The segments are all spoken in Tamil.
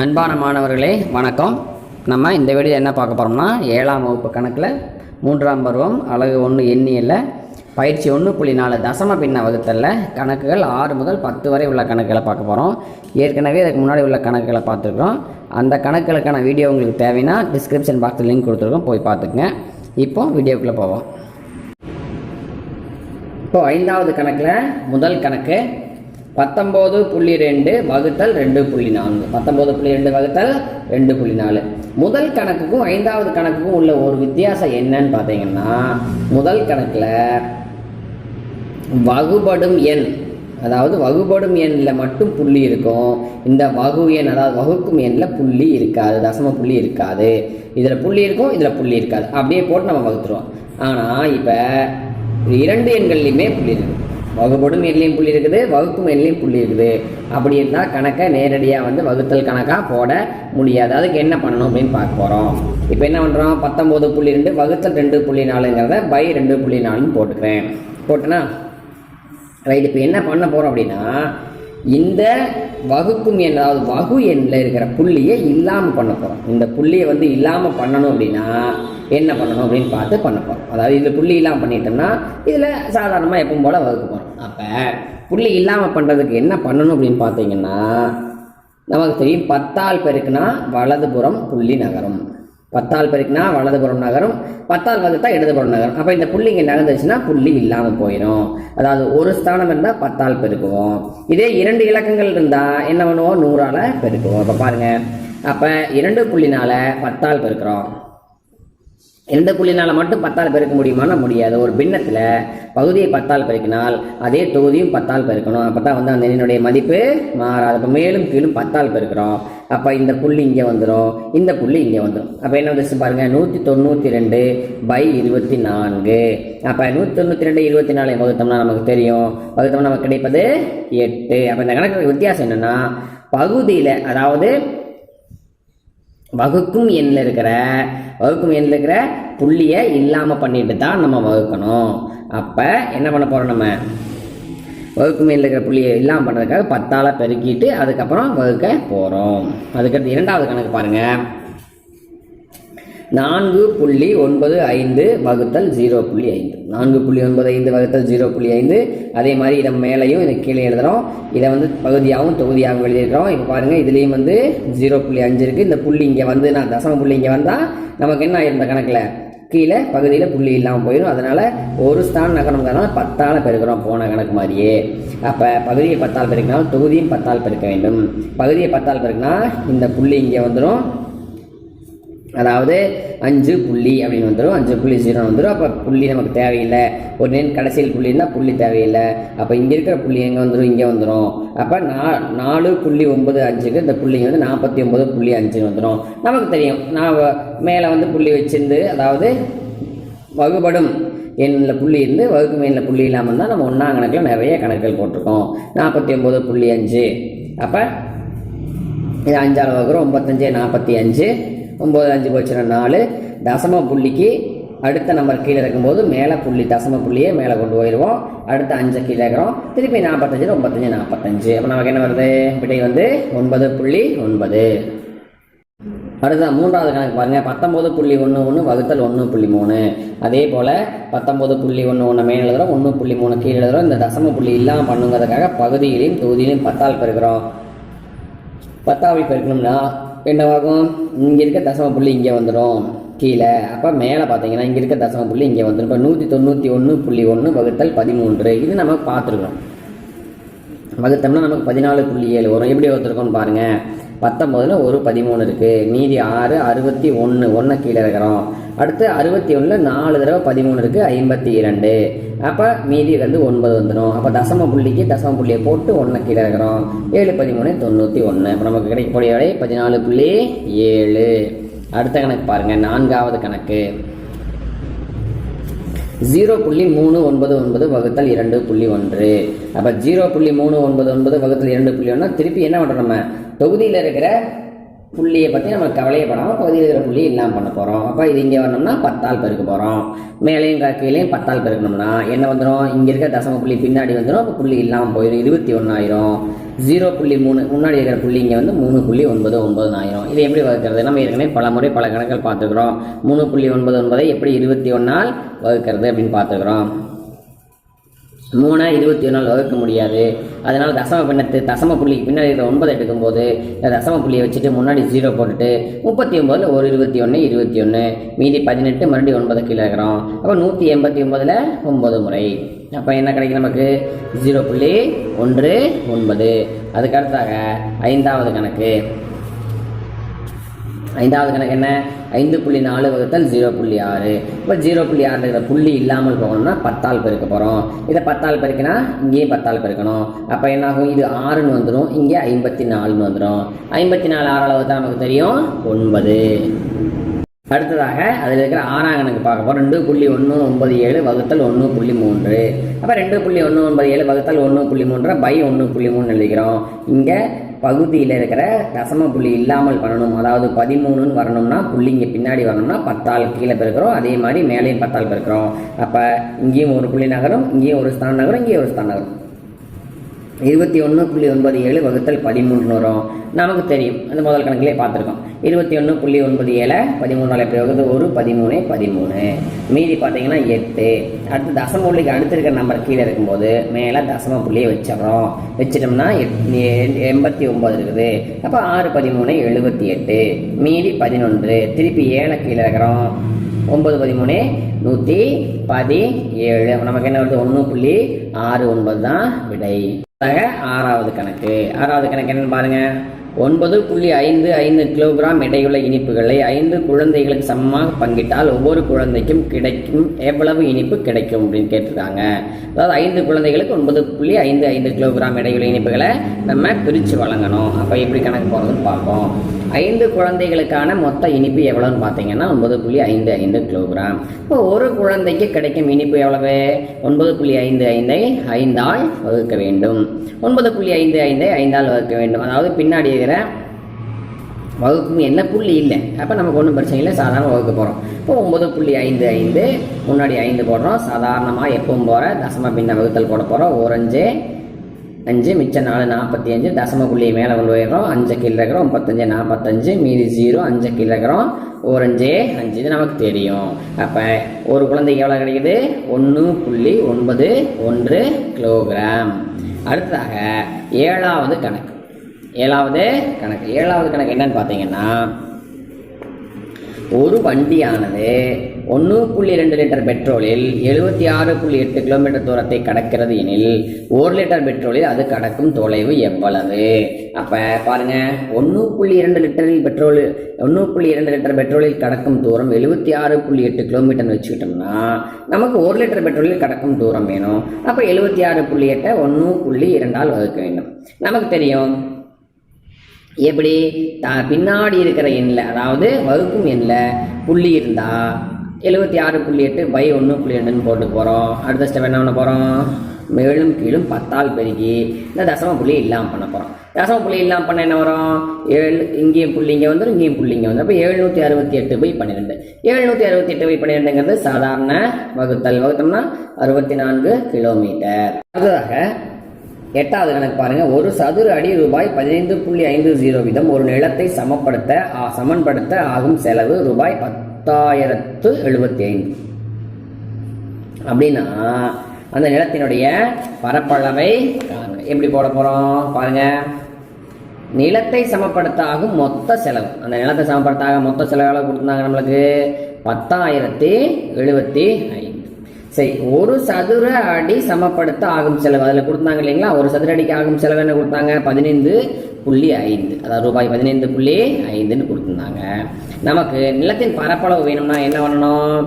அன்பான மாணவர்களே வணக்கம். நம்ம இந்த வீடியோ என்ன பார்க்க போகிறோம்னா ஏழாம் வகுப்பு கணக்கில் மூன்றாம் பருவம் அழகு ஒன்று எண்ணியில் பயிற்சி ஒன்று புள்ளி நாலு தசம பின்ன வகுத்தல்ல கணக்குகள் ஆறு முதல் பத்து வரை உள்ள கணக்குகளை பார்க்க போகிறோம் ஏற்கனவே அதுக்கு முன்னாடி உள்ள கணக்குகளை பார்த்துருக்கோம் அந்த கணக்குகளுக்கான வீடியோ உங்களுக்கு தேவைன்னா டிஸ்கிரிப்ஷன் பாக்ஸில் லிங்க் கொடுத்துருக்கோம் போய் பார்த்துக்குங்க. இப்போ வீடியோக்குள்ளே போவோம். இப்போது ஐந்தாவது கணக்கில் முதல் கணக்கு பத்தொம்போது புள்ளி ரெண்டு வகுத்தல் ரெண்டு புள்ளி நான்கு. பத்தொம்போது புள்ளி ரெண்டு வகுத்தல் ரெண்டு புள்ளி நாலு. முதல் கணக்குக்கும் ஐந்தாவது கணக்குக்கும் உள்ள ஒரு வித்தியாசம் என்னன்னு பார்த்தீங்கன்னா முதல் கணக்கில் வகுபடும் எண் அதாவது வகுபடும் எண்ணில் மட்டும் புள்ளி இருக்கும். இந்த வகு எண் அதாவது வகுக்கும் எண்ணில் புள்ளி இருக்காது தசம புள்ளி இருக்காது. இதில் புள்ளி இருக்கும் இதில் புள்ளி இருக்காது. அப்படியே போட்டு நம்ம வகுத்துருவோம். ஆனால் இப்போ இரண்டு எண்கள்லையுமே புள்ளி இருக்குது வகுப்படும் எல்லையும் புள்ளி இருக்குது வகுக்கும் எல்லையும் புள்ளி இருக்குது. அப்படி இருந்தால் கணக்கை நேரடியாக வந்து வகுத்தல் கணக்காக போட முடியாது. அதுக்கு என்ன பண்ணணும் அப்படின்னு பார்க்க போகிறோம் இப்போ என்ன பண்ணுறோம் பத்தொம்போது புள்ளி ரெண்டு வகுத்தல் ரெண்டு புள்ளி நாலுங்கிறத பை ரெண்டு புள்ளி நாலுன்னு போட்டுக்கிறேன். போட்டுனா? ரைட் இப்போ என்ன பண்ண போகிறோம் அப்படின்னா இந்த வகுக்கும் எண் அதாவது வகு எண்ணில் இருக்கிற புள்ளியை இல்லாமல் பண்ண போகிறோம் இந்த புள்ளியை வந்து இல்லாமல் பண்ணணும் அப்படின்னா என்ன பண்ணணும் அப்படின்னு பார்த்து பண்ண போகிறோம் அதாவது இந்த புள்ளி இல்லாமல் பண்ணிட்டோம்னா இதில் சாதாரணமாக எப்பவும் போல் வகுக்க போகிறோம் அப்போ புள்ளி இல்லாமல் பண்ணுறதுக்கு என்ன பண்ணணும் அப்படின்னு பார்த்தீங்கன்னா நமக்கு தெரியும் பத்தால் பெருக்குனா வலதுபுறம் புள்ளி நகரும். பத்தால் பெருக்கினா வலதுபுறம் நகரும் பத்தால் வகுத்தா இடதுபுறம் நகரும். அப்போ இந்த புள்ளி இங்கே நகர்ந்துச்சுன்னா புள்ளி இல்லாமல் போயிடும் அதாவது ஒரு ஸ்தானம் இருந்தால் பத்தால் பெருக்குவோம். இதே இரண்டு இலக்கங்கள் இருந்தால் என்ன பண்ணுவோம்? நூறால் பெருக்குவோம். அப்போ பாருங்கள் அப்போ இரண்டு புள்ளினால் பத்தால் பெருக்கிறோம். எந்த புள்ளினால மட்டும் பத்தால் பெருக்க முடியுமானா முடியாது. ஒரு பின்னத்தில் பகுதியை பத்தால் பெருக்கினால் அதே தொகுதியும் பத்தால் பெருக்கணும். அப்போ தான் வந்து அந்த எண்ணினுடைய மதிப்பு மாறாது. அப்போ மேலும் கீழும் பத்தால் பெருக்கிறோம். அப்போ இந்த புள்ளி இங்கே வந்துடும் இந்த புள்ளி இங்கே வந்துடும் அப்போ என்ன வந்துச்சு பாருங்கள் நூற்றி தொண்ணூற்றி ரெண்டு பை இருபத்தி நான்கு. அப்போ நூற்றி தொண்ணூற்றி ரெண்டு இருபத்தி நாலு வகுத்தோம்னா நமக்கு தெரியும். வகுத்தோம்னா நமக்கு கிடைப்பது எட்டு. அப்போ இந்த கணக்கு வித்தியாசம் என்னென்னா பகுதியில் அதாவது வகுக்கும் எண்ணில் இருக்கிற வகுக்கும் எண்ணில் இருக்கிற புள்ளியை இல்லாமல் பண்ணிட்டு தான் நம்ம வகுக்கணும். அப்போ என்ன பண்ண போகிறோம் நம்ம? வகுக்கும் எண்ணில் இருக்கிற புள்ளியை இல்லாமல் பண்ணுறதுக்காக பத்தால் பெருக்கிட்டு அதுக்கப்புறம் வகுக்க போகிறோம் அதுக்கடுத்து இரண்டாவது கணக்கு பாருங்கள் நான்கு புள்ளி ஒன்பது ஐந்து வகுத்தல் ஜீரோ புள்ளி ஐந்து. நான்கு புள்ளி ஒன்பது ஐந்து வகுத்தல் ஜீரோ புள்ளி ஐந்து. அதே மாதிரி இதை மேலேயும் இதை கீழே எழுதுகிறோம் இதை வந்து பகுதியாகவும் தொகுதியாகவும் எழுதியிருக்கிறோம். இப்போ பாருங்கள் இதுலேயும் வந்து ஜீரோ புள்ளி அஞ்சு இருக்குது இந்த புள்ளி இங்கே வந்து நான் தசம புள்ளி இங்கே வந்தால் நமக்கு என்ன ஆயிருந்த கணக்கில்? கீழே பகுதியில் புள்ளி இல்லாமல் போயிடும் அதனால் ஒரு ஸ்தான் நகரம்ங்கிறனால பத்தால் பெருக்கிறோம் போன கணக்கு மாதிரியே. அப்போ பகுதியை பத்தால் பெருக்கினால் தொகுதியும் பத்தால் பெருக்க வேண்டும். பகுதியை பத்தால் பெருக்கினா இந்த புள்ளி இங்கே வந்துடும் அதாவது அஞ்சு புள்ளி அப்படின்னு வந்துடும் அஞ்சு புள்ளி ஜீரோ வந்துடும் அப்போ புள்ளி நமக்கு தேவையில்லை. ஒரு நேன் கடைசியில் புள்ளின்னா புள்ளி தேவையில்லை. அப்போ இங்கே இருக்கிற புள்ளி எங்கே வந்துடும் இங்கே வந்துடும் அப்போ நா நாலு புள்ளி ஒன்பது அஞ்சுக்கு இந்த புள்ளிங்க வந்து நாற்பத்தி ஒம்பது புள்ளி அஞ்சு வந்துடும் நமக்கு தெரியும். நான் மேலே வந்து புள்ளி வச்சிருந்து அதாவது வகுபடும் எண்ணில் புள்ளி இருந்து வகுக்கும் எண்ணில் புள்ளி இல்லாமல் இருந்தால் நம்ம ஒன்றாம் கணக்கில் நிறைய கணக்குகள் போட்டிருக்கோம். நாற்பத்தி ஒம்பது புள்ளி அஞ்சு. அப்போ இது அஞ்சாவது வகுக்கிறோம் ஒம்பத்தஞ்சு நாற்பத்தி அஞ்சு. ஒம்பது அஞ்சு போச்சுன்னா நாலு. தசம புள்ளிக்கு அடுத்த நம்பர் கீழே இருக்கும்போது மேலே புள்ளி தசம புள்ளியே மேலே கொண்டு போயிடுவோம். அடுத்த அஞ்சு கீழே இருக்கிறோம். திருப்பி நாற்பத்தஞ்சு ஒம்பத்தஞ்சு நாற்பத்தஞ்சு அப்போ நமக்கு என்ன வருது? விடை வந்து ஒன்பது புள்ளி ஒன்பது. அடுத்த மூன்றாவது கணக்கு பாருங்கள் பத்தொம்போது புள்ளி ஒன்று ஒன்று வகுத்தல் ஒன்று புள்ளி மூணு. அதே போல் பத்தொம்போது புள்ளி ஒன்று ஒன்று மேலே எழுதுகிறோம் ஒன்று புள்ளி மூணு கீழே எழுதுகிறோம் இந்த தசம புள்ளி இல்லாமல் பண்ணுங்கிறதுக்காக பகுதியிலையும் தொகுதியிலையும் பத்தால் பெருக்கிறோம். பத்தாவில் பெருக்கணும்னா என்னவாகும் இங்கே இருக்க தசம புள்ளி இங்கே வந்துடும் கீழே. அப்போ மேலே பார்த்தீங்கன்னா இங்கே இருக்க தசம புள்ளி இங்கே வந்துடும் இப்போ நூற்றி தொண்ணூற்றி ஒன்று புள்ளி ஒன்று வகுத்தல் பதிமூன்று. இது நம்ம பார்த்துருக்கோம் வகுத்தோம்னா நமக்கு பதினாலு புள்ளி ஏழு வரும். எப்படி வகுத்துருக்கோம்னு பாருங்கள் பத்தொம்போதில் ஒரு பதிமூணு இருக்குது மீதி ஆறு அறுபத்தி ஒன்று ஒன்று கீழே இருக்கிறோம். அடுத்து அறுபத்தி ஒன்றில் நாலு தடவை பதிமூணு இருக்குது ஐம்பத்தி இரண்டு. அப்போ மீதி வந்து ஒன்பது வந்துடும் அப்போ தசம புள்ளிக்கு தசம புள்ளியை போட்டு ஒன்று கீழே இருக்கிறோம். ஏழு பதிமூணு தொண்ணூற்றி ஒன்று இப்போ நமக்கு கிடைக்கக்கூடிய விடை பதினாலு புள்ளி ஏழு. அடுத்த கணக்கு பாருங்கள் நான்காவது கணக்கு. ஜீரோ புள்ளி மூணு ஒன்பது ஒன்பது வகுத்தல் இரண்டு புள்ளி ஒன்று. அப்போ ஜீரோ புள்ளி மூணு ஒன்பது ஒன்பது வகுத்தல் இரண்டு புள்ளி ஒன்று திருப்பி என்ன பண்ணுறோம் நம்ம? தொகுதியில் இருக்கிற புள்ளியை பற்றி நம்ம கவலையப்படாமல் பகுதியில் இருக்கிற புள்ளி இல்லாமல் பண்ண போகிறோம் அப்போ இது இங்கே வரணும்னா பத்தால் பெருக்க போகிறோம் மேலேயும் கீழேயும் பத்தால் பெருக்கணும்னா என்ன வந்துடும் இங்கே இருக்க தசம புள்ளி பின்னாடி வந்துடும் அப்போ புள்ளி இல்லாமல் போயிடும் இருபத்தி ஒன்றாயிரம் ஜீரோ புள்ளி மூணு முன்னாடி இருக்கிற புள்ளி இங்கே வந்து மூணு புள்ளி ஒன்பது ஒன்பது ஆயிரம். இது எப்படி வகுக்கிறது? நம்ம ஏற்கனவே பல முறை பல கணக்குகள் பார்த்துக்கிறோம். மூணு புள்ளி ஒன்பது ஒன்பதை எப்படி இருபத்தி ஒன்றால் வகுக்கிறது அப்படின்னு பார்த்துக்கிறோம். மூணாக இருபத்தி ஒன்றால் வகுக்க முடியாது. அதனால் தசம பின்னத்து தசம புள்ளிக்கு பின்னாடி இருக்கிற ஒன்பது எடுக்கும்போது தசம புள்ளியை வச்சுட்டு முன்னாடி ஜீரோ போட்டுட்டு முப்பத்தி ஒம்பதில் ஒரு இருபத்தி ஒன்று இருபத்தி ஒன்று. மீதி பதினெட்டு மறுபடியும் ஒன்பது கீழே இருக்கிறோம் அப்போ நூற்றி எண்பத்தி ஒம்பதில் ஒம்பது முறை. அப்போ என்ன கிடைக்கும் நமக்கு? ஜீரோ புள்ளி ஒன்று ஒன்பது. அதுக்கடுத்தாக ஐந்தாவது கணக்கு. ஐந்தாவது கணக்கு என்ன? ஐந்து புள்ளி நாலு வகுத்தல் ஜீரோ புள்ளி ஆறு. இப்போ ஜீரோ புள்ளி ஆறுங்கிற புள்ளி இல்லாமல் போகணும்னா பத்தால் பெருக்க போகிறோம் இதை பத்தால் பெருக்கினா இங்கேயும் பத்தால் பெருக்கணும். அப்போ என்னாகும்? இது ஆறுன்னு வந்துடும் இங்கே ஐம்பத்தி நாலுன்னு வந்துடும் ஐம்பத்தி நாலு ஆறு அளவு தான் நமக்கு தெரியும்? ஒன்பது. அடுத்ததாக அதில் இருக்கிற ஆறாம் கணக்கு பார்க்க போகிறோம் ரெண்டு புள்ளி ஒன்று ஒன்பது ஏழு வகுத்தல் ஒன்று புள்ளி மூன்று. அப்போ ரெண்டு புள்ளி ஒன்று ஒன்பது ஏழு வகுத்தல் ஒன்று புள்ளி மூன்று பை ஒன்று புள்ளி மூணு எழுதிக்கிறோம். இங்கே பகுதியில் இருக்கிற தசம புள்ளி இல்லாமல் பண்ணணும். அதாவது பதிமூணுன்னு வரணும்னா புள்ளி இங்கே பின்னாடி வரணும்னா பத்தால் கீழே பெருக்கிறோம். அதே மாதிரி மேலேயும் பத்தால் பெருக்கிறோம். அப்போ இங்கேயும் ஒரு புள்ளி நகரும் இங்கேயும் ஒரு ஸ்தான நகரும் இங்கேயும் ஒரு ஸ்தானம் நகரும். இருபத்தி ஒன்று புள்ளி ஒன்பது ஏழு வகுத்தல் பதிமூணுன்னு வரும். நமக்கு தெரியும். அந்த முதல் கணக்கிலே பார்த்துருக்கோம். இருபத்தி ஒன்று புள்ளி ஒன்பது ஏழை பதிமூணு எப்படி வகுத்து ஒரு பதிமூணு பதிமூணு. மீதி பார்த்தீங்கன்னா எட்டு. அடுத்து தசம புள்ளிக்கு அடுத்திருக்கிற நம்பர் கீழே இருக்கும்போது மேலே தசம புள்ளியை வச்சிடறோம். வச்சிட்டோம்னா எட்- எண்பத்தி ஒம்பது இருக்குது. அப்போ ஆறு பதிமூணு எழுபத்தி எட்டு. மீதி பதினொன்று. திருப்பி ஏழை கீழே இருக்கிறோம். ஒம்பது பதிமூணு நூற்றி பதிஏழு ஏழு நமக்கு என்ன வருது? ஒன்று புள்ளி ஆறு ஒன்பது தான் விடை. ஆறாவது கணக்கு. ஆறாவது கணக்கு என்னன்னு பாருங்கள் ஒன்பது புள்ளி ஐந்து ஐந்து கிலோகிராம் எடையுள்ள இனிப்புகளை ஐந்து குழந்தைகளுக்கு சமமாக பங்கிட்டால் ஒவ்வொரு குழந்தைக்கும் கிடைக்கும் எவ்வளவு இனிப்பு கிடைக்கும் அப்படின்னு கேட்டிருக்காங்க. அதாவது ஐந்து குழந்தைகளுக்கு ஒன்பது புள்ளி ஐந்து ஐந்து கிலோகிராம் எடையுள்ள இனிப்புகளை நம்ம பிரித்து வழங்கணும். அப்போ எப்படி கணக்கு போகிறதுன்னு பார்ப்போம். ஐந்து குழந்தைகளுக்கான மொத்த இனிப்பு எவ்வளோன்னு பார்த்தீங்கன்னா ஒன்பது புள்ளி ஐந்து ஐந்து கிலோகிராம். இப்போ ஒரு குழந்தைக்கு கிடைக்கும் இனிப்பு எவ்வளவு? ஒன்பது புள்ளி ஐந்து ஐந்தை ஐந்தால் வகுக்க வேண்டும். ஒன்பது புள்ளி ஐந்து ஐந்தை ஐந்தால் வகுக்க வேண்டும். அதாவது பின்னாடி இருக்கிற வகுக்கும் என்ன புள்ளி இல்லை. அப்போ நமக்கு ஒன்றும் பிரச்சனை இல்லை. சாதாரண வகுக்க போகிறோம் இப்போ ஒம்பது புள்ளி ஐந்து ஐந்து முன்னாடி ஐந்து போடுறோம். சாதாரணமாக எப்பவும் போகிற தசம பின்ன வகுத்தல் போட போகிறோம் ஓரஞ்சு அஞ்சு மிச்சம் நாலு நாற்பத்தி அஞ்சு. தசம புள்ளியை மேலே கொண்டு போயிடுறோம். அஞ்சு கீழே இருக்கிறோம். முப்பத்தஞ்சு நாற்பத்தஞ்சு. மீதி ஜீரோ அஞ்சு கீழே இருக்கிறோம். ஓரஞ்சே அஞ்சு இது நமக்கு தெரியும். அப்போ ஒரு குழந்தைக்கு எவ்வளோ கிடைக்குது? ஒன்று புள்ளி ஒன்பது ஒன்று கிலோகிராம். அடுத்ததாக ஏழாவது கணக்கு. ஏழாவது கணக்கு. ஏழாவது கணக்கு என்னன்னு பார்த்தீங்கன்னா ஒரு வண்டியானது ஒன்று புள்ளி ரெண்டு லிட்டர் பெட்ரோலில் எழுபத்தி ஆறு புள்ளி எட்டு கிலோமீட்டர் தூரத்தை கடக்கிறது எனில் ஒரு லிட்டர் பெட்ரோலில் அது கடக்கும் தொலைவு எவ்வளவு? அப்போ பாருங்க ஒன்று புள்ளி இரண்டு லிட்டரில் பெட்ரோல் ஒன்று புள்ளி இரண்டு லிட்டர் பெட்ரோலில் கடக்கும் தூரம் எழுபத்தி ஆறு புள்ளி எட்டு கிலோமீட்டர்னு வச்சுக்கிட்டோம்னா நமக்கு ஒரு லிட்டர் பெட்ரோலில் கடக்கும் தூரம் வேணும். அப்போ எழுபத்தி ஆறு புள்ளி எட்டை ஒன்று புள்ளி இரண்டால் வகுக்க வேண்டும். நமக்கு தெரியும் எப்படி? த பின்னாடி இருக்கிற எண்ணில் அதாவது வகுக்கும் எண்ணில் புள்ளி இருந்தால் எழுபத்தி ஆறு புள்ளி எட்டு பை ஒன்று புள்ளி ரெண்டுன்னு போட்டு போகிறோம் அடுத்த ஸ்டெப் என்ன பண்ண போகிறோம் மேலும் கீழும் பத்தால் பெருக்கி இந்த தசம புள்ளி இல்லாமல் பண்ண போகிறோம் தசம புள்ளி இல்லாமல் பண்ண என்ன வரும்? ஏழு இங்கேயும் புள்ளி இங்கே வந்துடும் இங்கேயும் புள்ளி இங்கே வந்துடும் அப்போ எழுநூற்றி அறுபத்தி எட்டு பை பன்னிரெண்டு. எழுநூற்றி அறுபத்தி எட்டு பை பன்னிரெண்டுங்கிறது சாதாரண வகுத்தல். வகுத்தோம்னா அறுபத்தி நான்கு கிலோமீட்டர். அடுத்ததாக எட்டாவது கணக்கு பாருங்க. ஒரு சதுர அடி ரூபாய் பதினைந்து புள்ளி ஐந்து ஜீரோ வீதம் ஒரு நிலத்தை சமப்படுத்த சமன்படுத்த ஆகும் செலவு ரூபாய் பத்தாயிரத்து எழுபத்தி ஐந்து அப்படின்னா அந்த நிலத்தினுடைய பரப்பளவை எப்படி போட போறோம்? பாருங்க. நிலத்தை சமப்படுத்த ஆகும் மொத்த செலவு. அந்த நிலத்தை சமப்படுத்த ஆகும் மொத்த செலவு எவ்வளவு கொடுத்துருந்தாங்க நம்மளுக்கு? பத்தாயிரத்தி எழுபத்தி ஐந்து சரி ஒரு சதுர அடி சமப்படுத்த ஆகும் செலவு. அதில் கொடுத்தாங்க இல்லைங்களா? ஒரு சதுர அடிக்கு ஆகும் செலவு என்ன கொடுத்தாங்க? பதினைந்து புள்ளி ஐந்து. அதாவது ரூபாய் பதினைந்து புள்ளி ஐந்துன்னு கொடுத்துருந்தாங்க. நமக்கு நிலத்தின் பரப்பளவு வேணும்னா என்ன பண்ணணும்?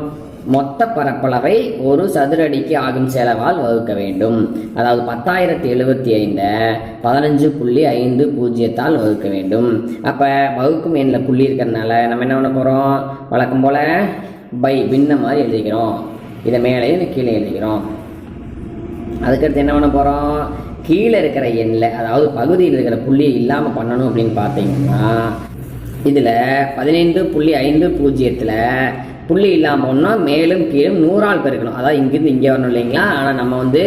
மொத்த பரப்பளவை ஒரு சதுர அடிக்கு ஆகும் செலவால் வகுக்க வேண்டும். அதாவது பத்தாயிரத்தி எழுபத்தி ஐந்தை பதினஞ்சு புள்ளி ஐந்து பூஜ்ஜியத்தால் வகுக்க வேண்டும். அப்போ வகுக்கும் எண்ணில் புள்ளி இருக்கிறதுனால நம்ம என்ன பண்ண போகிறோம் வழக்கம் போல் பை பின்ன மாதிரி எழுதிக்கிறோம். இதை மேலேயும் இதை கீழே எழுதிக்கிறோம் அதுக்கடுத்து என்ன பண்ண போகிறோம் கீழே இருக்கிற எண்ணில் அதாவது பகுதியில் இருக்கிற புள்ளி இல்லாமல் பண்ணணும் அப்படின்னு பார்த்தீங்கன்னா இதில் பதினைந்து புள்ளி ஐந்து பூஜ்ஜியத்தில் புள்ளி இல்லாமல் ஒன்றா மேலும் கீழும் நூறால் பெருக்கணும். அதாவது இங்கேருந்து இங்கே வரணும் இல்லைங்களா? ஆனால் நம்ம வந்து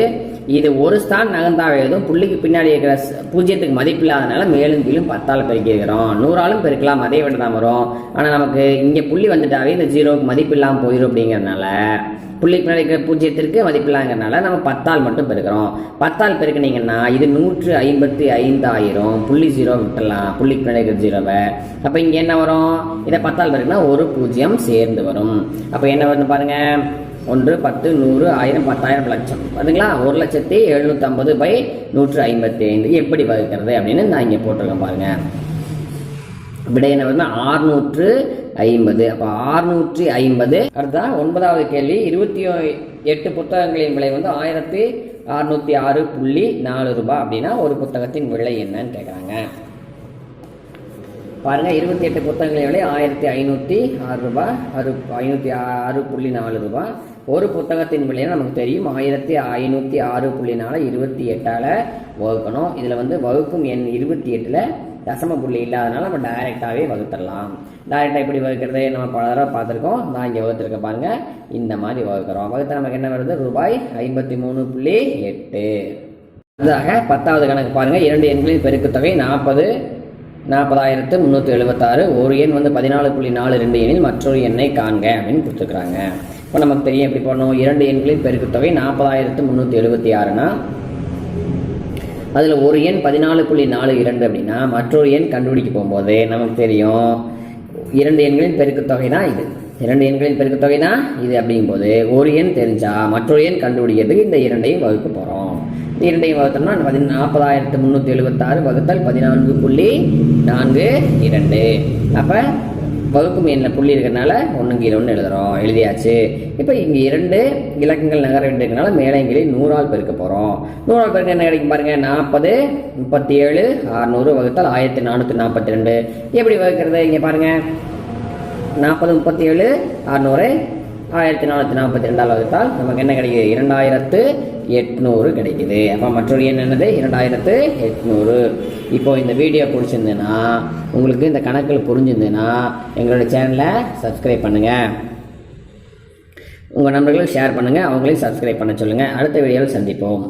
இது ஒரு ஸ்தான் நகர்ந்தாவே எதுவும் புள்ளிக்கு பின்னாடி இருக்கிற பூஜ்ஜியத்துக்கு மதிப்பு இல்லாதனால மேலும் கீழும் பத்தால் பெருக்கிறோம் நூறாலும் பெருக்கலாம் அதே விட தான் வரும். ஆனால் நமக்கு இங்கே புள்ளி வந்துட்டாவே இந்த ஜீரோவுக்கு மதிப்பு இல்லாமல் போயிடும் அப்படிங்கிறனால புள்ளிக்கு பின்னாடி இருக்கிற பூஜ்ஜியத்திற்கு மதிப்பு இல்லாங்கிறனால நம்ம பத்தால் மட்டும் பெருக்கிறோம். பத்தால் பெருக்கினீங்கன்னா இது நூற்று ஐம்பத்தி ஐந்தாயிரம். புள்ளி ஜீரோ விட்டுடலாம் புள்ளிக்கு பின்னாடி இருக்கிற ஜீரோவை. அப்போ இங்கே என்ன வரும்? இதை பத்தால் பெருக்கினா ஒரு பூஜ்ஜியம் சேர்ந்து வரும். அப்போ என்ன வரும்னு பாருங்கள் ஒன்று பத்து நூறு ஆயிரம் பத்தாயிரம் லட்சம். பார்த்தீங்களா ஒரு லட்சத்தி எழுநூற்றம்பது பை நூற்று ஐம்பத்தி ஐந்து எப்படி வகுக்கிறது அப்படின்னு நான் இங்கே போட்டிருக்கேன் பாருங்க. விடை என்ன வருதுன்னா ஆறுநூற்று ஐம்பது. அப்போ ஆறுநூற்றி ஐம்பது. அடுத்தா ஒன்பதாவது கேள்வி. இருபத்தி எட்டு புத்தகங்களின் விலை வந்து ஆயிரத்தி அறுநூத்தி ஆறு புள்ளி நாலு ரூபாய் அப்படின்னா ஒரு புத்தகத்தின் விலை என்னன்னு கேட்குறாங்க பாருங்கள் இருபத்தி எட்டு புத்தகங்களின் விலை ஆயிரத்தி ஐநூற்றி ஆறு ரூபாய் அறு ஐநூற்றி ஆறு புள்ளி நாலு ரூபாய் ஒரு புத்தகத்தின் விலை நமக்கு தெரியும். ஆயிரத்தி ஐநூற்றி ஆறு புள்ளி நாலு இருபத்தி எட்டால் வகுக்கணும். இதில் வந்து வகுக்கும் எண் இருபத்தி எட்டில் தசம புள்ளி இல்லாதனால நம்ம டைரெக்டாகவே வகுத்துடலாம். டைரெக்டாக எப்படி வகுக்கிறது? நம்ம பல தடவை பார்த்துருக்கோம். நான் இங்கே வகுத்துருக்க பாருங்க. இந்த மாதிரி வகுக்கிறோம். வகுத்தா நமக்கு என்ன வருது? ரூபாய் ஐம்பத்தி மூணு புள்ளி எட்டு. அடுத்ததாக பத்தாவது கணக்கு பாருங்கள் இரண்டு எண்களின் பெருக்குத்தொகை நாற்பது நாற்பதாயிரத்து முந்நூற்றி எழுபத்தாறு. ஒரு எண் வந்து பதினாலு புள்ளி நாலு ரெண்டு எண்ணில் மற்றொரு எண்ணை காண்க அப்படின்னு கொடுத்துருக்குறாங்க. இப்போ நமக்கு தெரியும் எப்படி பண்ணுவோம் இரண்டு எண்களின் பெருக்குத்தொகை நாற்பதாயிரத்து முந்நூற்றி எழுபத்தி ஆறுனா அதில் ஒரு எண் பதினாலு புள்ளி நாலு இரண்டு அப்படின்னா மற்றொரு எண் கண்டுபிடிக்க போகும்போது நமக்கு தெரியும் இரண்டு எண்களின் பெருக்குத்தொகை தான் இது. இரண்டு எண்களின் பெருக்குத்தொகை தான் இது அப்படிங்கும்போது ஒரு எண் தெரிஞ்சா மற்றொரு எண் கண்டுபிடிக்கிறதுக்கு இந்த இரண்டையும் வகுக்க போகிறோம் இந்த இரண்டையும் வகுத்தோம்னா பதி நாற்பதாயிரத்து முந்நூற்றி எழுபத்தாறு வகுத்தல் பதினான்கு புள்ளி நான்கு இரண்டு. அப்போ வகுக்கும் எண்ணில் புள்ளி இருக்கிறனால ஒன்று கீழே ஒன்று எழுதுறோம். எழுதியாச்சு. இப்போ இங்கே இரண்டு இலக்கங்கள் நகர வேண்டியிருக்கனால மேலங்கிலே நூறால் பெருக்க போகிறோம் நூறால் பெருக்க என்ன கிடைக்கும் பாருங்கள் நாற்பது முப்பத்தி ஏழு அறுநூறு வகுத்தால் ஆயிரத்தி நானூற்றி நாற்பத்தி ரெண்டு. எப்படி வகுக்கிறது? இங்கே பாருங்கள் நாற்பது முப்பத்தி ஏழு அறுநூறு ஆயிரத்தி நானூற்றி நாற்பத்தி ரெண்டால் வகுத்தால் நமக்கு என்ன கிடைக்குது? இரண்டாயிரத்து எட்நூறு கிடைக்குது. அப்போ மற்றொரு எண் என்னது? இரண்டாயிரத்து எட்நூறு. இப்போது இந்த வீடியோ பிடிச்சிருந்ததுன்னா உங்களுக்கு இந்த கணக்கில் புரிஞ்சிருந்ததுன்னா எங்களோட சேனலை சப்ஸ்கிரைப் பண்ணுங்கள் உங்கள் நண்பர்களுக்கு ஷேர் பண்ணுங்கள் அவங்களையும் சப்ஸ்கிரைப் பண்ண சொல்லுங்கள் அடுத்த வீடியோவில் சந்திப்போம்.